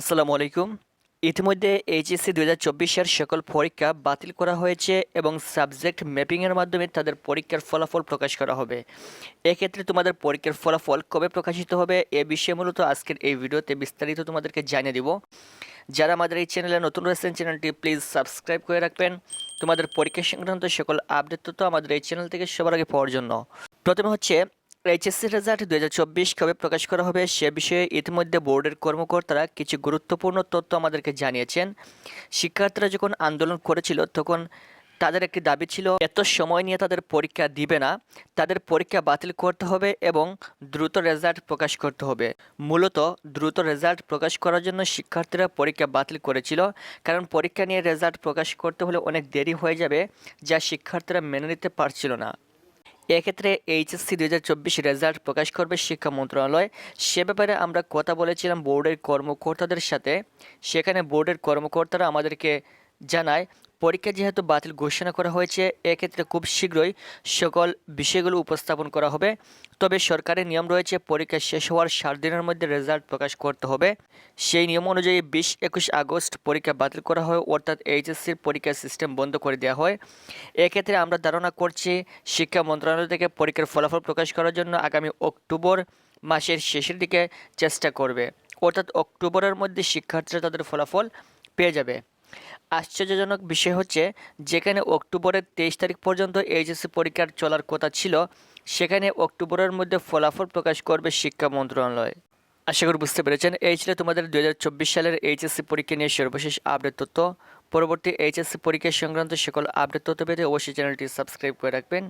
আসসালামু আলাইকুম। ইতিমধ্যে এইচএসসি দু হাজার সকল পরীক্ষা বাতিল করা হয়েছে এবং সাবজেক্ট ম্যাপিংয়ের মাধ্যমে তাদের পরীক্ষার ফলাফল প্রকাশ করা হবে। এক্ষেত্রে তোমাদের পরীক্ষার ফলাফল কবে প্রকাশিত হবে এ বিষয়ে মূলত আজকের এই ভিডিওতে বিস্তারিত তোমাদেরকে জানিয়ে দিব। যারা আমাদের এই চ্যানেলে নতুন রয়েছেন, চ্যানেলটি প্লিজ সাবস্ক্রাইব করে রাখবেন। তোমাদের পরীক্ষা সংক্রান্ত সকল আপডেট তথ্য আমাদের এই চ্যানেল থেকে সবার আগে পাওয়ার জন্য। প্রথমে হচ্ছে এইচএসসি রেজাল্ট দু হাজার চব্বিশ কবে প্রকাশ করা হবে সে বিষয়ে ইতিমধ্যে বোর্ডের কর্মকর্তারা কিছু গুরুত্বপূর্ণ তথ্য আমাদেরকে জানিয়েছেন। শিক্ষার্থীরা যখন আন্দোলন করেছিল, তখন তাদের একটি দাবি ছিল, এত সময় নিয়ে তাদের পরীক্ষা দিবে না, তাদের পরীক্ষা বাতিল করতে হবে এবং দ্রুত রেজাল্ট প্রকাশ করতে হবে। মূলত দ্রুত রেজাল্ট প্রকাশ করার জন্য শিক্ষার্থীরা পরীক্ষা বাতিল করেছিল, কারণ পরীক্ষা নিয়ে রেজাল্ট প্রকাশ করতে হলে অনেক দেরি হয়ে যাবে, যা শিক্ষার্থীরা মেনে নিতে পারছিল না। এক্ষেত্রে এইচএসসি দু হাজার চব্বিশ রেজাল্ট প্রকাশ করবে শিক্ষা মন্ত্রণালয়। সে ব্যাপারে আমরা কথা বলেছিলাম বোর্ডের কর্মকর্তাদের সাথে। সেখানে বোর্ডের কর্মকর্তারা আমাদেরকে জানায় পরীক্ষা যেহেতু বাতিল ঘোষণা করা হয়েছে, এক্ষেত্রে খুব শীঘ্রই সকল বিষয়গুলো উপস্থাপন করা হবে। তবে সরকারের নিয়ম রয়েছে, পরীক্ষা শেষ হওয়ার সাত দিনের মধ্যে রেজাল্ট প্রকাশ করতে হবে। সেই নিয়ম অনুযায়ী বিশ একুশ আগস্ট পরীক্ষা বাতিল করা হয়, অর্থাৎ এইচএসসির পরীক্ষার সিস্টেম বন্ধ করে দেওয়া হয়। এক্ষেত্রে আমরা ধারণা করছি, শিক্ষা মন্ত্রণালয় থেকে পরীক্ষার ফলাফল প্রকাশ করার জন্য আগামী অক্টোবর মাসের শেষের দিকে চেষ্টা করবে। অর্থাৎ অক্টোবরের মধ্যে শিক্ষার্থীরা তাদের ফলাফল পেয়ে যাবে। আশ্চর্যজনক বিষয় হচ্ছে, যেখানে অক্টোবরের তেইশ তারিখ পর্যন্ত এইচএসসি পরীক্ষার চলার কথা ছিল, সেখানে অক্টোবরের মধ্যে ফলাফল প্রকাশ করবে শিক্ষা মন্ত্রণালয়। আশা করি বুঝতে পেরেছেন। এই ছিল তোমাদের দু হাজার চব্বিশ সালের এইচএসসি পরীক্ষা নিয়ে সর্বশেষ আপডেট তথ্য। পরবর্তী এইচএসসি পরীক্ষা সংক্রান্ত সকল আপডেট তথ্য পেতে অবশ্যই চ্যানেলটি সাবস্ক্রাইব করে রাখবেন।